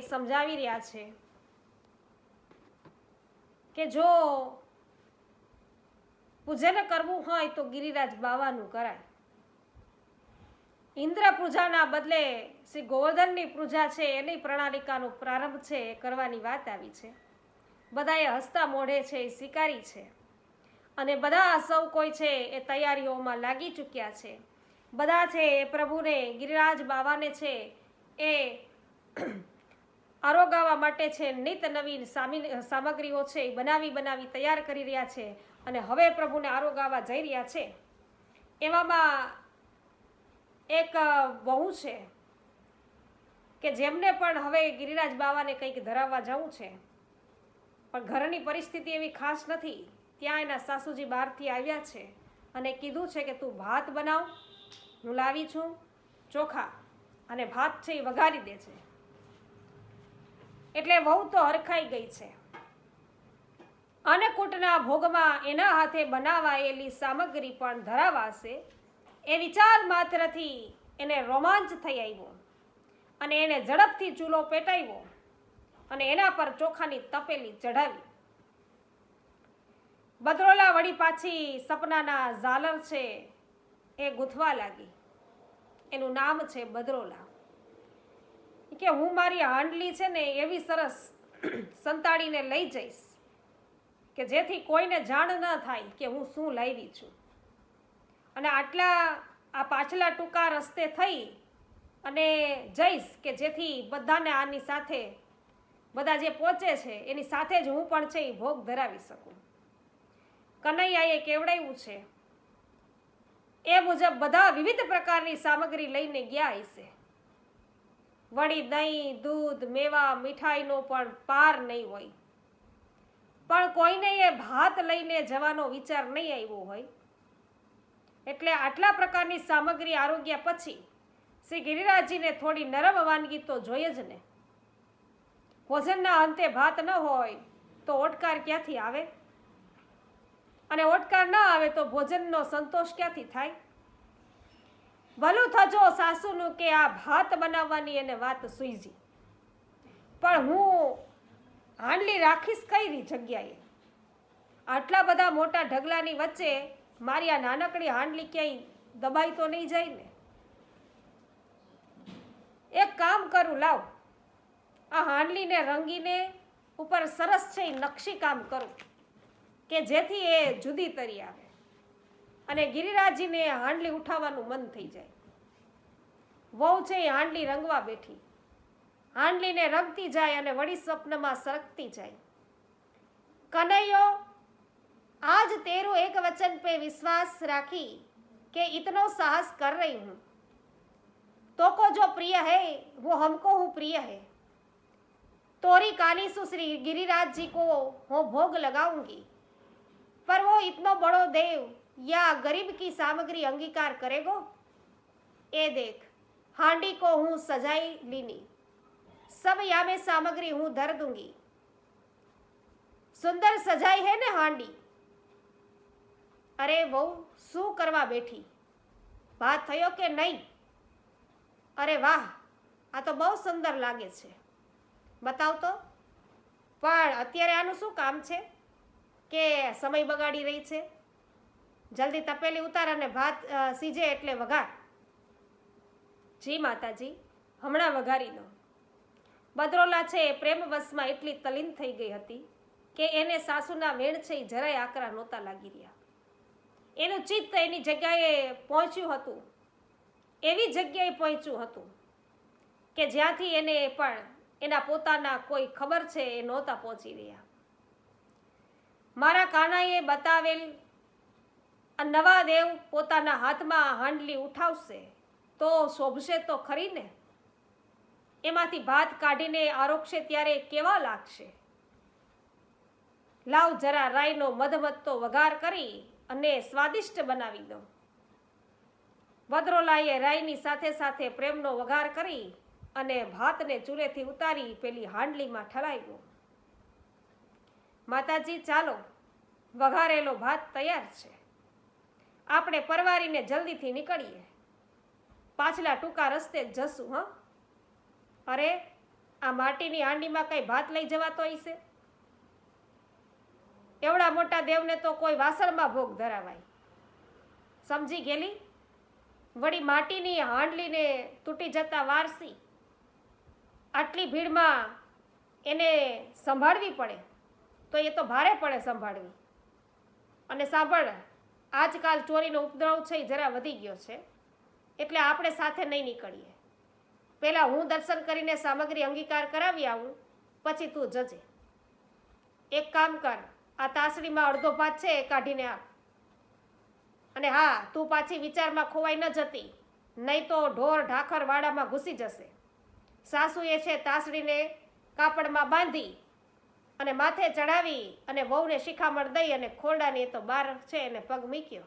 સમજાવી રહ્યા છે કે જો પૂજન કરવું હોય તો ગિરિરાજ બાવાનું કરાય. ઇન્દ્ર પૂજાના બદલે શ્રી ગોવર્ધનની પૂજા છે, એની પ્રણાલિકાનો પ્રારંભ છે એ કરવાની વાત આવી છે. બધાએ હસતા મોઢે છે એ સ્વીકારી છે. અને બધા સૌ કોઈ છે એ તૈયારીઓમાં લાગી ચૂક્યા છે. બધા છે એ પ્રભુને ગિરિરાજ બાવાને છે એ આરોગાવા માટે છે નિત નવીન સામી સામગ્રીઓ છે, એ બનાવી બનાવી તૈયાર કરી રહ્યા છે અને હવે પ્રભુને આરોગાવા જઈ રહ્યા છે. એવામાં એક બહુ છે કે જેમને પણ હવે ગિરિરાજ બાવાને કંઈક ધરાવવા જવું છે. પણ ઘરની પરિસ્થિતિ એવી ખાસ નથી. ત્યાં એના સાસુજી બહારથી આવ્યા છે અને કીધું છે કે તું ભાત બનાવ, હું લાવી છું ચોખા અને ભાત છે એ વઘારી દે છે. એટલે વહુ તો હરખાઈ ગઈ છે. અન્નકૂટના ભોગમાં એના હાથે બનાવાયેલી સામગ્રી પણ ધરાવાશે. એ વિચાર માત્રથી એને રોમાંચ થઈ આવ્યો અને એને ઝડપથી ચૂલો પેટાવ્યો અને એના પર ચોખાની તપેલી ચઢાવી. બદરોલા વળી પાછી સપનાના ઝાલર છે એ ગૂંથવા લાગી. એનું નામ છે બદરોલા. કે હું મારી હાંડલી છે ને એવી સરસ સંતાડીને લઈ જઈશ કે જેથી કોઈને જાણ ન થાય કે હું શું લાવી છું. અને આટલા આ પાછલા ટૂંકા રસ્તે થઈ અને જઈશ કે જેથી બધાને આની સાથે બધા જે પહોંચે છે એની સાથે જ હું પણ છે એ ભોગ ધરાવી શકું. કનૈયાએ કેવડાવ્યું છે, એ મુજબ બધા વિવિધ પ્રકારની સામગ્રી લઈને ગયા હશે. વળી દહીં, દૂધ, મેવા, મીઠાઈનો પણ પાર નહીં હોય. પણ કોઈને એ ભાત લઈને જવાનો વિચાર નહીં આવ્યો હોય. એટલે આટલા પ્રકારની સામગ્રી આરોગ્ય પછી શ્રી ગિરિરાજજીને થોડી નરમ વાનગી તો જોઈએ જ ને. ભોજનના અંતે ભાત ન હોય તો ઓટકાર ક્યાંથી આવે? અને ઓટકાર ન આવે તો ભોજનનો સંતોષ ક્યાંથી થાય? ભલું થજો સાસુનું કે આ ભાત બનાવવાની એને વાત સૂઈજી. પણ હું હાંડલી રાખીશ કઈ જગ્યાએ? આટલા બધા મોટા ઢગલાની વચ્ચે મારી આ નાનકડી હાંડલી ક્યાંય દબાઈ તો નહીં જાય ને? એક કામ કરું, લાવ. આ હાંડલીને રંગીને ઉપર સરસ છે નકશી કામ કરું, કે જેથી એ જુદી તરી આવે. અને ગિરિરાજજીને એ હાંડલી ઉઠાવવાનું મન થઈ જાય વહુ છે એ હાંડલી રંગવા બેઠી હાંડલીને રંગતી જાય અને વળી સ્વપ્નમાં સરકતી જાય કનૈયો आज तेरो एक वचन पे विश्वास राखी कि इतनो साहस कर रही हूं तो को जो प्रिय है वो हमको हूँ प्रिय है तोरी काली सुश्री गिरिराज जी को हो भोग लगाऊंगी पर वो इतना बड़ो देव या गरीब की सामग्री अंगीकार करेगो ए देख हांडी को हूँ सजाई लीनी सब या में सामग्री हूँ धर दूंगी सुंदर सजाई है ने हांडी અરે વહુ શું કરવા બેઠી ભાત થયો કે નહીં અરે વાહ આ તો બહુ સુંદર લાગે છે બતાવ તો પણ અત્યારે આનું શું કામ છે કે સમય બગાડી રહી છે જલ્દી તપેલી ઉતાર અને ભાત સીજે એટલે વઘાર. જી માતાજી, હમણાં વઘારી દો બદરોલા છે એ પ્રેમવશમાં એટલી તલીન થઈ ગઈ હતી કે એને સાસુના વેણ છે એ જરાય આકરા નહોતા લાગી રહ્યા. એનું ચિત્ત એની જગ્યાએ પહોંચ્યું હતું, એવી જગ્યાએ પહોંચ્યું હતું કે જ્યાંથી એને પણ એના પોતાના કોઈ ખબર છે એ નહોતા પહોંચી રહ્યા. મારા કાનાએ બતાવેલ આ નવા દેવ પોતાના હાથમાં હાંડલી ઉઠાવશે, તો શોભશે તો ખરી ને એમાંથી ભાત કાઢીને આરોગશે ત્યારે કેવા લાગશે? લાવ જરા રાઈનો મધમત્તો વઘાર કરી અને સ્વાદિષ્ટ બનાવી દો વદ્રોલાએ રાઈની સાથે સાથે પ્રેમનો વઘાર કરી અને ભાતને ચૂલેથી ઉતારી પેલી હાંડલીમાં ઠલાવ્યો માતાજી, ચાલો, વઘારેલો ભાત તૈયાર છે. આપણે પરવારીને જલ્દીથી નીકળીએ. પાછલા ટૂંકા રસ્તે જ જશું, હં? અરે, આ માટીની હાંડીમાં કંઈ ભાત લઈ જવાતો હશે? એવડા મોટા દેવને તો કોઈ વાસણમાં ભોગ ધરાવાય. સમજી ગયેલી? વળી માટીની હાંડલીને તૂટી જતા વારસી. આટલી ભીડમાં એને સંભાળવી પડે. તો એ તો ભારે પડે સંભાળવી. અને સાંભળ આજકાલ ચોરીનો ઉપદ્રવ છે, એ જરા વધી ગયો છે. એટલે આપણે સાથે નહીં નીકળીએ. પહેલાં હું દર્શન કરીને સામગ્રી અંગીકાર કરાવી આવું, પછી તું જજે. એક કામ કર, આ તાસડીમાં અડધો ભાત છે એ કાઢીને આપ. અને હા, તું પાછી વિચારમાં ખોવાઈ ન જતી, નહીં તો ઢોર ઢાખર વાડામાં ઘૂસી જશે. સાસુએ છે તાસડીને કાપડમાં બાંધી અને માથે ચડાવી અને વહુને શિખામણ દઈ અને ખોરડાની એ તો બાર છે એને પગ મૂક્યો.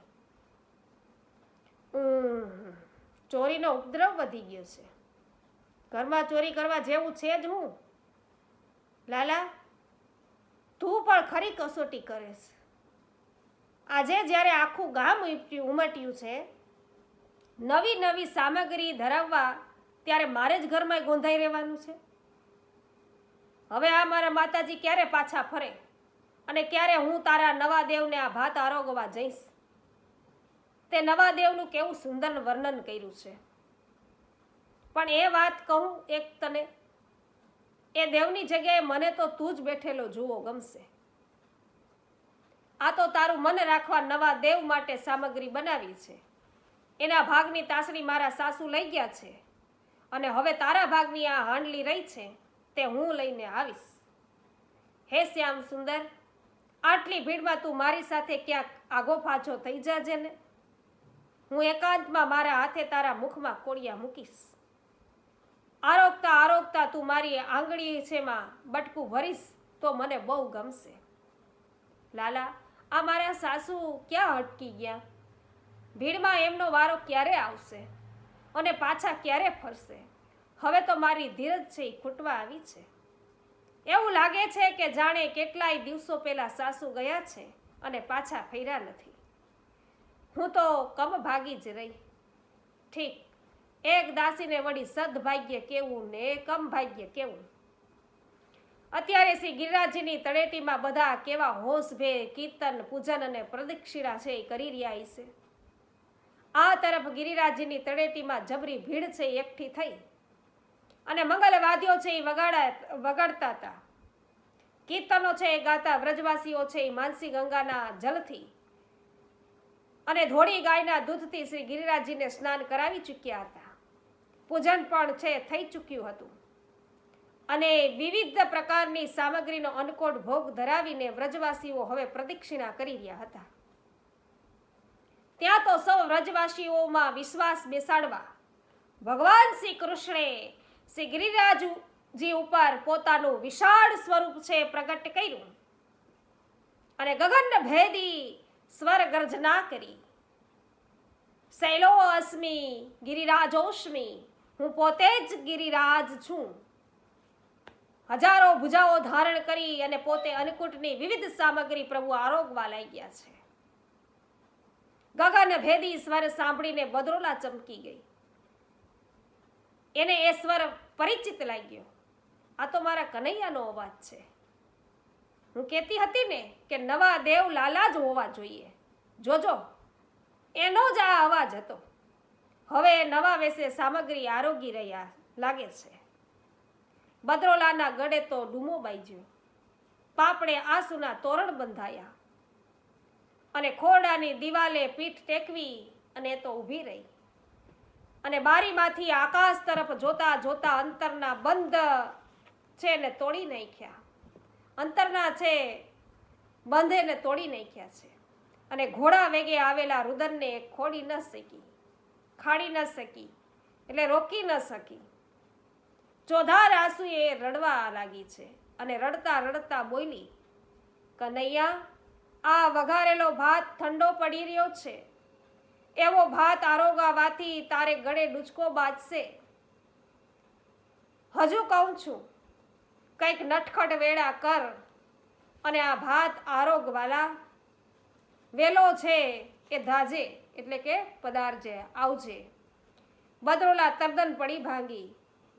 ચોરીનો ઉપદ્રવ વધી ગયો છે. ઘરમાં ચોરી કરવા જેવું છે જ હું? લાલા, તું પણ ખરી કસોટી કરે છે આજે જ્યારે આખું ગામ ઉમટ્યું છે, નવી નવી સામગ્રી ધરાવવા ત્યારે મારે જ ઘરમાં ગોંધાઈ રહેવાનું છે? હવે આ મારા માતાજી ક્યારે પાછા ફરે? અને ક્યારે હું તારા નવા દેવને આ ભાત આરોગવા જઈશ? તે નવા દેવનું કેવું સુંદર વર્ણન કર્યું છે. પણ એ વાત કહું એક તને, એ દેવની જગ્યાએ મને તો તું જ બેઠેલો જુઓ ગમશે. આ તો તારું મન રાખવા નવા દેવ માટે સામગ્રી બનાવી છે. એના ભાગની તાસણી મારા સાસુ લઈ ગયા છે. અને હવે તારા ભાગની આ હાંડલી રહી છે. તે હું લઈને આવીશ. હે શ્યામ સુંદર, આટલી ભીડમાં તું મારી સાથે ક્યાંક આગો પાછો થઈ જાજે ને? હું એકાંતમાં મારા હાથે તારા મુખમાં કોળિયા મૂકીશ. આરોગતા આરોગતા તું મારી આંગળી છેમાં બટકું ભરીશ તો મને બહુ ગમશે. લાલા, આ મારા સાસુ ક્યાં અટકી ગયા? ભીડમાં એમનો વારો ક્યારે આવશે? અને પાછા ક્યારે ફરશે? હવે તો મારી ધીરજ છે એ ખૂટવા આવી છે. એવું લાગે છે કે જાણે કેટલાય દિવસો પહેલાં સાસુ ગયા છે અને પાછા ફર્યા નથી. હું તો કમ ભાગી જ રહી. ઠીક, એક દાસીને વળી સદભાગ્ય કેવું ને કમ ભાગ્ય કેવું? અત્યારે શ્રી ગિરિરાજજીની તળેટીમાં બધા કેવા હોશભે કીર્તન, પૂજન અને પ્રદક્ષિણા છે એ કરી રહ્યા છે. આ તરફ ગિરિરાજજીની તળેટીમાં જબરી ભીડ છે, એકઠી થઈ. અને મંગલવાદ્યો છે એ વગાડા વગાડતા હતા. કીર્તનો છે એ ગાતા વ્રજવાસીઓ છે એ માનસી ગંગાના જલથી. અને ધોળી ગાયના દૂધથી શ્રી ગિરિરાજજીને સ્નાન કરાવી ચૂક્યા હતા. પૂજન પણ છે, થઈ ચૂક્યું હતું. અને વિવિધ પ્રકારની સામગ્રીનો અનકોટ ભોગ ધરાવીને વ્રજવાસીઓ હવે પ્રદક્ષિણા કરી રહ્યા હતા. ત્યાં તો સૌ વ્રજવાસીઓમાં વિશ્વાસ બેસાડવા ભગવાન શ્રી કૃષ્ણે શ્રી ગિરિરાજજી ઉપર પોતાનું વિશાળ સ્વરૂપ છે પ્રગટ કર્યું. અને ગગન ભેદી સ્વર ગર્જના કરી. શૈલો અસ્મી ગિરિરાજોશ્મી હું પોતે જ ગિરિરાજ છું. હજારો ભુજાઓ ધારણ કરી અને પોતે અન્નકૂટની વિવિધ સામગ્રી પ્રભુ આરોગવા લાગ્યા છે. ગગન ભેદી સ્વર સાંભળીને બદરોલા ચમકી ગઈ. એને એ સ્વર પરિચિત લાગ્યો. આ તો મારા કનૈયાનો અવાજ છે. હું કહેતી હતી ને કે નવા દેવ લાલા જ હોવા જોઈએ. જોજો, એનો જ આ અવાજ હતો. હવે નવા વેશે સામગ્રી આરોગી રહ્યા લાગે છે. બદ્રોલાના ગળે તો ડૂમો બાજ્યો પાપડે આંસુના તોરણ બંધાયા. અને ખોરડાની દિવાલે પીઠ ટેકવી અને એ તો ઊભી રહી. અને બારીમાંથી આકાશ તરફ જોતા જોતા અંતરના બંધ છે ને તોડી નાખ્યા. અંતરના છે બંધ એને તોડી નાખ્યા છે. અને ઘોડા વેગે આવેલા રુદનને ખોડી ન શકી, ખાડી ન શકી, એટલે રોકી ન શકી. ચોધાર આંસુએ રડવા લાગી છે અને રડતા રડતા બોલી, કનૈયા, આ વઘારેલો ભાત ઠંડો પડી રહ્યો છે. એવો ભાત આરોગાવાથી તારે ગળે ડૂચકો બાજશે. હજુ કહું છું, કંઈક નટખટ વેળા કર અને આ ભાત આરોગવાલા વેલો છે એ ધાજે, એટલે કે પદાર્જે આવજે. બદરોલા તરદન પડી ભાંગી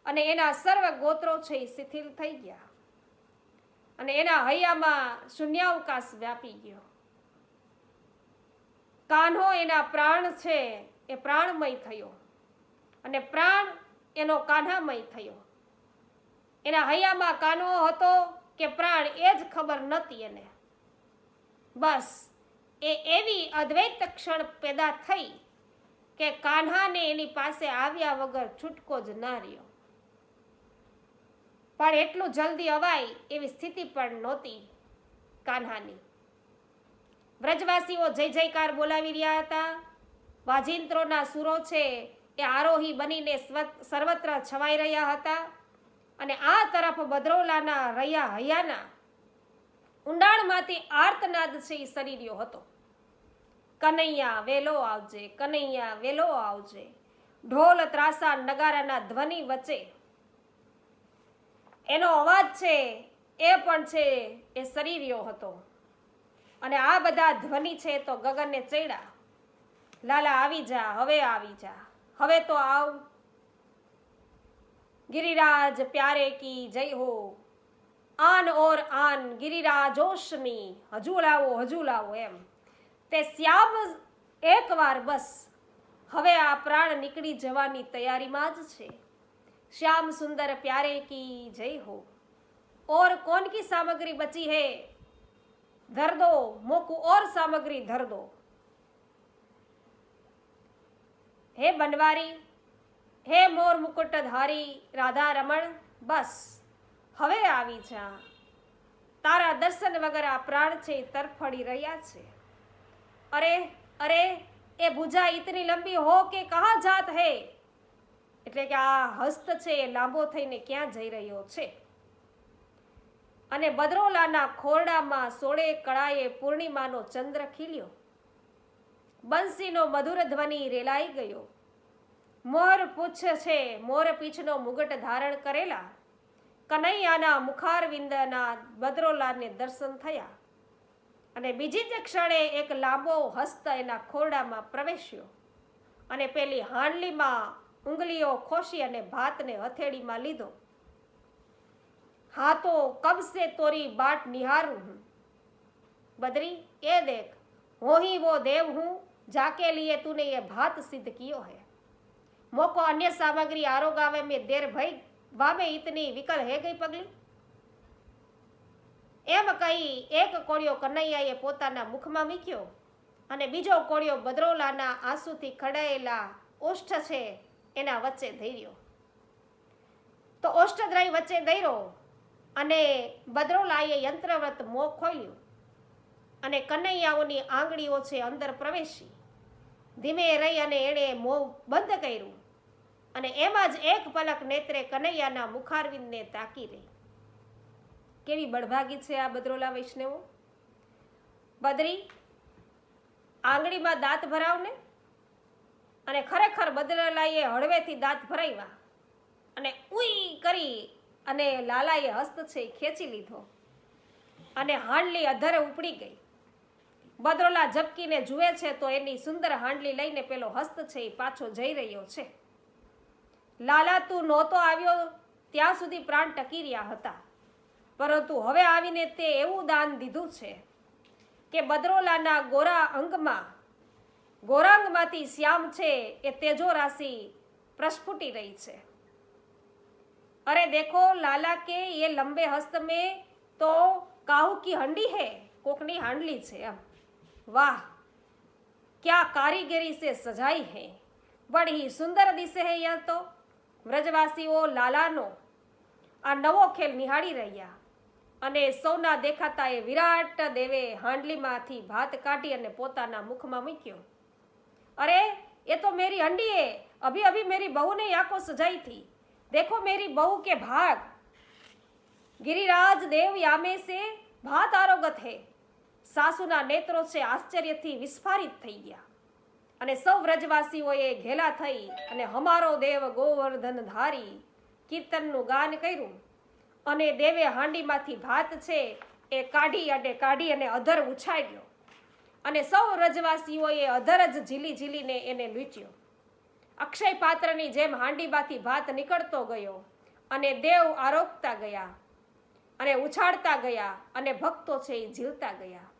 અને એના સર્વ ગોત્રો છે એ શિથિલ થઈ ગયા. અને એના હૈયામાં શૂન્યાવકાશ વ્યાપી ગયો. કાન્હો એના પ્રાણ છે, એ પ્રાણમય થયો. અને પ્રાણ એનો કાન્હામય થયો. એના હૈયામાં કાન્હો હતો કે પ્રાણ એ જ ખબર નહોતી એને. બસ, એ એવી અદ્વૈત ક્ષણ પેદા થઈ કે કાન્હાને એની પાસે આવ્યા વગર છૂટકો જ ના રહ્યો. પણ એટલું જલ્દી અવાય એવી સ્થિતિ પણ નહોતી કાન્હાની. વ્રજવાસીઓ જય જયકાર બોલાવી રહ્યા હતા. વાજિંત્રોના સુરો છે એ આરોહી બનીને સર્વત્ર છવાઈ રહ્યા હતા અને આ તરફ બદ્રોલાના રહ્યા હૈયાના ઊંડાણમાંથી આર્તનાદ છે એ શરીર્યો હતો. કનૈયા વેલો આવજે, કનૈયા વેલો આવજે, ઢોલ ત્રાસા નગારાના ધ્વનિ વચ્ચે. એનો અવાજ છે એ પણ છે એ શરીર્યો હતો. અને આ બધા ધ્વનિ છે તો ગગનને ચડ્યા લાલા આવી જા, હવે આવી જા, હવે તો આવ. ગિરિરાજ પ્યારે કી જય હો. આન ઓર આન ગિરિરાજોશમી હજુ લાવો હજુ લાવો એમ. તે શ્યામ એકવાર બસ, હવે આ પ્રાણ નીકળી જવાની તૈયારીમાં જ છે. શ્યામ સુંદર પ્યારે કી જય હો. ઓર કોન કી સામગ્રી બચી હે? धर दो मोकू और सामग्री धर दो હે બનવારી હે મોર મુકુટધારી રાધા રમણ બસ હવે આવી જા તારા દર્શન વગર આ પ્રાણ છે એ તરફડી રહ્યા છે અરે અરે એ ભુજા ઇતની લંબી હો કે કહા જાત હે એટલે કે આ હસ્ત છે એ લાંબો થઈને ક્યાં જઈ રહ્યો છે અને બદરોલાના ખોરડામાં સોળે કળાએ પૂર્ણિમાનો ચંદ્ર ખીલ્યો. બંસીનો મધુર ધ્વનિ રેલાઈ ગયો. મોર પૂછ છે, મોર પીછનો મુગટ ધારણ કરેલા. કનૈયાના મુખારવિંદના બદરોલાને દર્શન થયા. અને બીજી જ ક્ષણે એક લાંબો હસ્ત એના ખોરડામાં પ્રવેશ્યો. અને પેલી હાંડલીમાં ઉંગલીઓ ખોશી અને ભાતને હથેળીમાં લીધો. હા તો કબ સે તોરી बाट નિહારું હું बदरी ये देख हो ही वो देव हूँ जाके लिए तूने ये भात सिद्ध कियो है मोको अन्य सामग्री आरोगावे में देर भई वामे इतनी विकल है गई पगली એમ કહી એક કોળિયો કનૈયાએ પોતાના મુખમાં મૂક્યો અને બીજો કોળિયો બદરોલાના આંસુથી ખડાયેલા ઓષ્ઠ છે એના વચ્ચે ધૈર્યો તો ઓષ્ઠદ્રય વચ્ચે દૈરો અને બદરોલાએ યંત્રવ્રત મોં ખોલ્યું અને કનૈયાઓની આંગળીઓ છે અંદર પ્રવેશી. ધીમે રહી અને એણે મોં બંધ કર્યું અને એમાં જ એક પલક નેત્રે કનૈયાના મુખારવિંદને તાકી રહી. કેવી બળભાગી છે આ બદરોલા વૈષ્ણવો? બદરી, આંગળીમાં દાંત ભરાવને અને ખરેખર બદરોલાએ હળવેથી દાંત ભરાવ્યા અને ઉઈ કરી અને લાલાએ હસ્ત છે ખેંચી લીધો. અને હાંડલી અધરે ઉપડી ગઈ. બદરોલા ઝબકીને જુએ છે તો એની સુંદર હાંડલી લઈને પેલો હસ્ત છે એ પાછો જઈ રહ્યો છે. લાલા, તું નહોતો આવ્યો ત્યાં સુધી પ્રાણ ટકી રહ્યા હતા. પરંતુ હવે આવીને તે એવું દાન દીધું છે કે બદરોલાના ગોરા અંગમાં, ગોરાંગમાંથી શ્યામ છે એ તેજો રાશિ પ્રસ્ફુટી રહી છે. अरे देखो लाला के ये लंबे हस्त में तो काहू की हंडी है कोकनी हांडली છે એમ વાહ क्या कारीगरी से सजाई है बड़ी सुंदर दिसे है यह तो વ્રજવાસીઓ લાલાનો આ નવો ખેલ નિહાળી રહ્યા અને સૌના દેખાતા એ વિરાટ દેવે હાંડલીમાંથી ભાત કાઢી અને પોતાના મુખમાં મૂક્યો अरे ये तो मेरी हंडी है अभी अभी मेरी बहू ने यहाँ को सजाई थी देखो मेरी बहू के भाग गिरिराज देव यामे से भात आरोगत है સાસુના નેત્રો છે આશ્ચર્યથી વિસ્ફારિત થઈ ગયા અને સૌ વ્રજવાસીઓએ ઘેલા થઈ અને હમારો દેવ ગોવર્ધન ધારી કીર્તનનું ગાન કર્યું અને દેવે હાંડીમાંથી ભાત છે એ કાઢી અને કાઢી અને અધર ઉછાળ્યો અને સૌ વ્રજવાસીઓએ અધર જ ઝીલી ઝીલીને એને લૂંટ્યો અક્ષય પાત્રની જેમ હાંડીમાંથી ભાત નીકળતો ગયો અને દેવ આરોપતા ગયા અને ઉછાળતા ગયા અને ભક્તો છે એ ઝીલતા ગયા.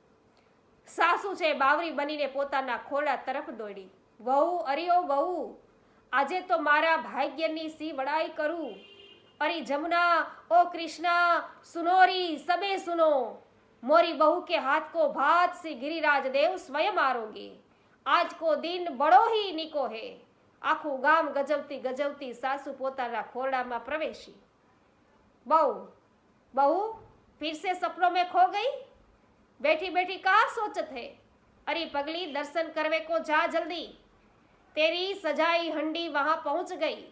સાસુ છે બાવરી બનીને પોતાના ખોળા તરફ દોડી. વહુ, અરિયો, વહુ, આજે તો મારા ભાગ્યની સી વડાઈ કરું. અરી જમુના, ઓ કૃષ્ણા, સુનોરી, સબે સુનો. મોરી બહુ કે હાથ કો ભાત સી ગિરિરાજ દેવ સ્વયં આરોગે. આજ કો દિન બડો હી નિકો હે. આખું ગામ ગજવતી ગજવતી સાસુ પોતાના ખોરડામાં પ્રવેશી. બહુ બહુ ફિર સપનો મેં ખો ગઈ? બેઠી બેઠી કા સોચ થે? અરે પગલી, દર્શન કરવે કો જા જલ્દી. તેરી સજાઈ હંડી વહાં પહોંચ ગઈ.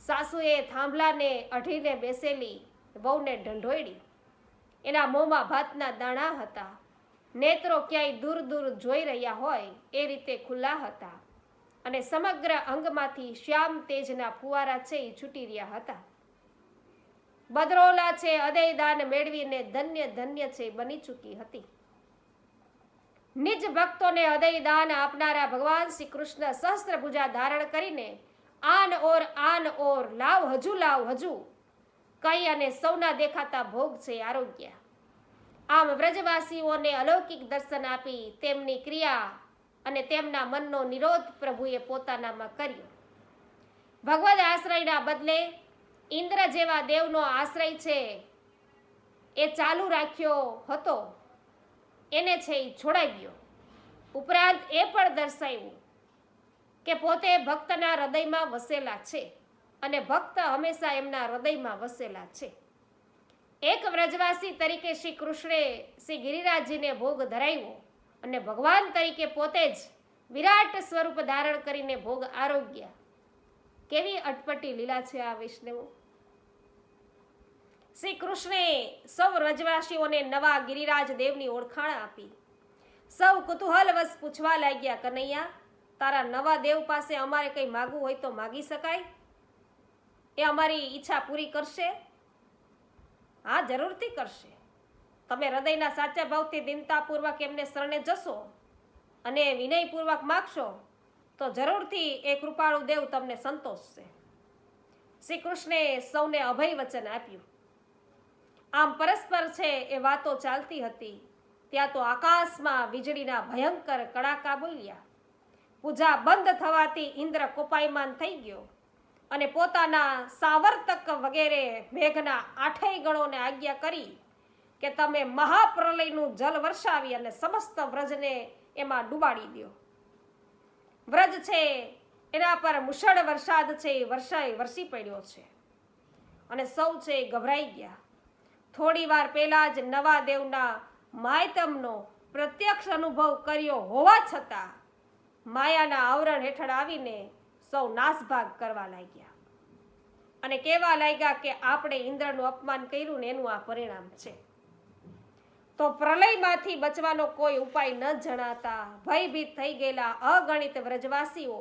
સાસુએ થાંભલાને અઢીને બેસેલી વહુને ઢંઢોયડી. એના મોંમાં ભાતના દાણા હતા. નેત્રો ક્યાંય દૂર દૂર જોઈ રહ્યા હોય એ રીતે ખુલ્લા હતા. અને સમગ્ર અંગમાંથી શ્યામ તેજના ફુવારા છે એ છૂટી રહ્યા હતા. બદરોલા છે અદયદાન મેળવીને ધન્ય ધન્ય છે બની ચૂકી હતી. નિજ ભક્તોને અદયદાન આપનારા ભગવાન શ્રી કૃષ્ણ સહસ્ત્રભુજા ધારણ કરીને આન ઓર આન ઓર લાવ હજુ લાવ હજુ કઈ અને સૌના દેખાતા ભોગ છે આરોગ્ય. આમ વ્રજવાસીઓને અલૌકિક દર્શન આપી તેમની ક્રિયા અને તેમના મનનો નિરોધ પ્રભુએ પોતાનામાં કર્યો. ભગવદ આશ્રયના બદલે ઇન્દ્ર જેવા દેવનો આશ્રય છે એ ચાલુ રાખ્યો હતો. એને છે એ છોડાવ્યો. ઉપરાંત એ પણ દર્શાવ્યું કે પોતે ભક્તના હૃદયમાં વસેલા છે અને ભક્ત હંમેશા એમના હૃદયમાં વસેલા છે. એક વ્રજવાસી તરીકે શ્રી કૃષ્ણે શ્રી ગિરિરાજજીને ભોગ ધરાવ્યો. અને ભગવાન તરીકે પોતે જ વિરાટ સ્વરૂપ ધારણ કરીને ભોગ આરોગ્ય. કેવી અટપટી લીલા છે આ વિષ્ણુ. શ્રી કૃષ્ણે સૌ રજવાસીઓને નવા ગિરિરાજ દેવની ઓળખાણ આપી. સૌ કુતૂહલવશ પૂછવા લાગ્યા, કનૈયા, તારા નવા દેવ પાસે અમારે કંઈ માગવું હોય તો માગી શકાય? એ અમારી ઈચ્છા પૂરી કરશે? હા, જરૂરથી કરશે. તમે હૃદયના સાચા ભાવથી દિનતાપૂર્વક એમને શરણે જશો અને વિનયપૂર્વક માગશો, તો જરૂરથી એ કૃપાળુ દેવ તમને સંતોષશે. શ્રી કૃષ્ણે સૌને અભય વચન આપ્યું. આમ પરસ્પર છે એ વાતો ચાલતી હતી, ત્યાં તો આકાશમાં વીજળીના ભયંકર કડાકા બોલ્યા. પૂજા બંધ થવાથી ઇન્દ્ર કોપાયમાન થઈ ગયો અને પોતાના સાવર્તક વગેરે મેઘના આઠેય ગણોને આજ્ઞા કરી કે તમે મહાપ્રલયનું જલ વરસાવી અને સમસ્ત વ્રજને એમાં ડૂબાડી દો વ્રજ છે, એના પર મુશળ વરસાદ છે, એ વર્ષાએ વરસી પડ્યો છે. અને સૌ છે એ ગભરાઈ ગયા. થોડી વાર પહેલાં જ નવા દેવના માયતમનો પ્રત્યક્ષ અનુભવ કર્યો હોવા છતાં માયાના આવરણ હેઠળ આવીને સૌ નાસભાગ કરવા લાગ્યા. અને કહેવા લાગ્યા કે આપણે ઇન્દ્રનું અપમાન કર્યું ને એનું આ પરિણામ છે. તો પ્રલયમાંથી બચવાનો કોઈ ઉપાય ન જણાતા ભયભીત થઈ ગયેલા અગણિત વ્રજવાસીઓ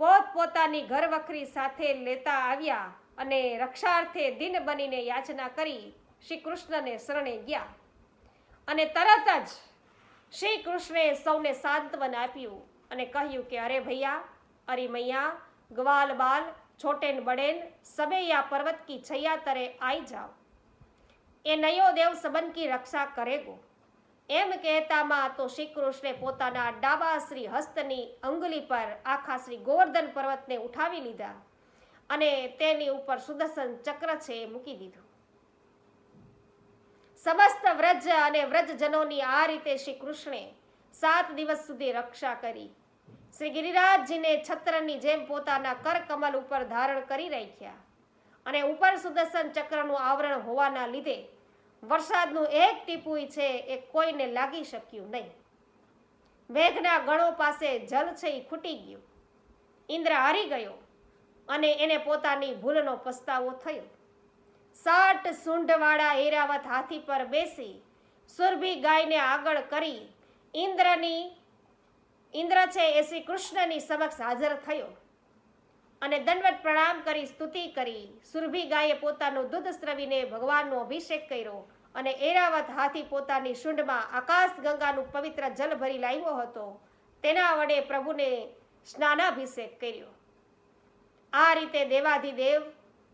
પોતપોતાની ઘરવખરી સાથે લેતા આવ્યા અને રક્ષાર્થે દિન બનીને યાચના કરી શ્રી કૃષ્ણને શરણે ગયા. અને તરત જ શ્રી કૃષ્ણે સૌને સાંત્વન આપ્યું અને કહ્યું કે, અરે ભૈયા, અરે મૈયા, ગ્વાલ બાલ, છોટેન બડેન, સબૈયા પર્વત કી છૈયા તરે આઈ જાઓ. એ નયો દેવ સંબંધ કી રક્ષા કરેગો એમ કહેતામાં તો શ્રી કૃષ્ણે પોતાના ડાબા શ્રી હસ્તની અંગલી પર આખા શ્રી ગોવર્ધન પર્વતને ઉઠાવી લીધા અને તેની ઉપર સુદર્શન ચક્ર છે એ મૂકી દીધું. સમસ્ત વ્રજ અને વ્રજજનોની આ રીતે શ્રી કૃષ્ણે સાત દિવસ સુધી રક્ષા કરી. શ્રી ગિરિરાજજીને છત્રની જેમ પોતાના કરકમલ ઉપર ધારણ કરી રાખ્યા અને ઉપર સુદર્શન ચક્રનું આવરણ હોવાના લીધે વરસાદનું એક ટીપુય છે એ કોઈને લાગી શક્યું નહીં. મેઘના ગણો પાસે જલ છે એ ખૂટી ગયું. ઇન્દ્ર હારી ગયો અને એને પોતાની ભૂલનો પસ્તાવો થયો. સાઠ સૂંઢવાળા હીરાવત હાથી પર બેસી સુરભી ગાયને આગળ કરી ઇન્દ્રની, ઇન્દ્ર છે એ શ્રી કૃષ્ણની સમક્ષ હાજર થયો. અને દંડવત પ્રણામ કરી સ્તુતિ કરી. સુરભી ગાયે પોતાનું દૂધ સ્રવીને ભગવાનનો અભિષેક કર્યો અને એરાવત હાથી પોતાની શુંઢમાં આકાશ ગંગાનું પવિત્ર જલ ભરી લાવ્યો હતો. તેના વડે પ્રભુને સ્નાનાભિષેક કર્યો. આ રીતે દેવાધિદેવ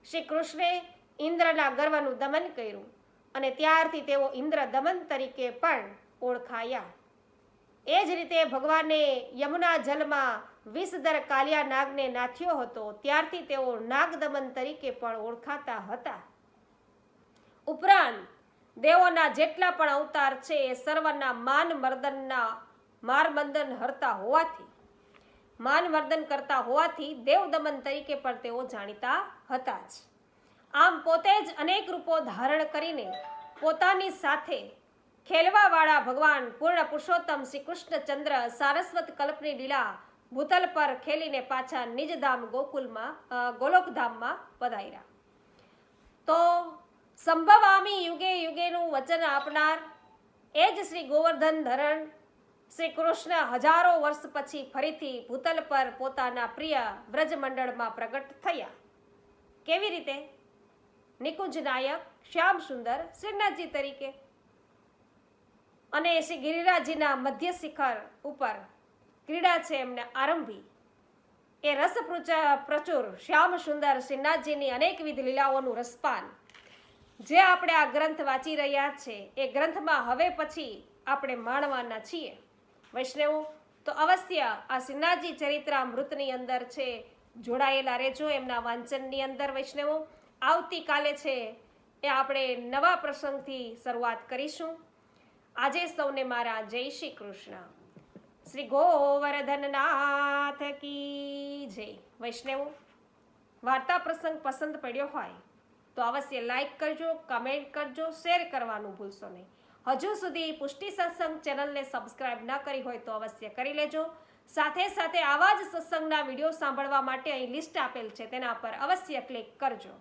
શ્રી કૃષ્ણે ઇન્દ્રના ગર્વનું દમન કર્યું અને ત્યારથી તેઓ ઇન્દ્ર દમન તરીકે પણ ઓળખાયા. એ જ રીતે ભગવાને યમુના જલમાં વિષધર કાલિયા નાગને નાથ્યો હતો. ત્યારથી તેઓ નાગદમન તરીકે પણ ઓળખાતા હતા. ઉપરાંત, દેવોના જેટલા પણ અવતાર છે એ સર્વના માન મર્દનના મારબંધન હરતા હોવાથી માનવર્ધન કરતા હોવાથી દેવદમન તરીકે પણ તેઓ જાણીતા હતા જ. આમ પોતે જ અનેક રૂપો ધારણ કરીને પોતાની સાથે ખેલવાવાળા ભગવાન પૂર્ણ પુરુષોત્તમ શ્રી કૃષ્ણચંદ્ર સારસ્વત કલ્પની લીલા ભૂતલ પર ખેલીને પાછા નિજધામ ગોકુલમાં ગોલોકધામમાં પધાર્યા. તો સંભવામી યુગે યુગેનું વચન આપનાર એ જ શ્રી ગોવર્ધન ધરણ શ્રી કૃષ્ણ હજારો વર્ષ પછી ફરીથી ભૂતલ પર પોતાના પ્રિય વ્રજમંડળમાં પ્રગટ થયા. કેવી રીતે? નિકુંજ નાયક, શ્યામ સુંદર, શ્રીનાથજી તરીકે અને શ્રી ગિરિરાજજીના મધ્ય શિખર ઉપર ક્રીડા છે એમને આરંભી. એ રસ પ્રચુર શ્યામ સુંદર શ્રીનાથજીની અનેકવિધ લીલાઓનું રસપાન. જે આપણે આ ગ્રંથ વાંચી રહ્યા છે, એ ગ્રંથમાં હવે પછી આપણે માણવાના છીએ. વૈષ્ણવ, તો અવશ્ય આ શ્રીનાથજી ચરિત્રામૃતની અંદર છે, જોડાયેલા રહેજો એમના વાંચનની અંદર વૈષ્ણવો. આવતીકાલે છે, એ આપણે નવા પ્રસંગથી શરૂઆત કરીશું. આજે સૌને મારા જય શ્રી કૃષ્ણ. શ્રી ગોવર્ધનનાથ કી જય. વૈષ્ણવો, વાર્તા પ્રસંગ પસંદ પડ્યો હોય તો અવશ્ય લાઈક કરજો કમેન્ટ કરજો શેર કરવાનું ભૂલશો નહીં. હજુ સુધી પુષ્ટિ સત્સંગ ચેનલને સબસ્ક્રાઇબ ન કરી હોય તો અવશ્ય કરી લેજો. સાથે સાથે આવા જ સત્સંગના વીડિયો સાંભળવા માટે અહીં લિસ્ટ આપેલ છે, તેના પર અવશ્ય ક્લિક કરજો.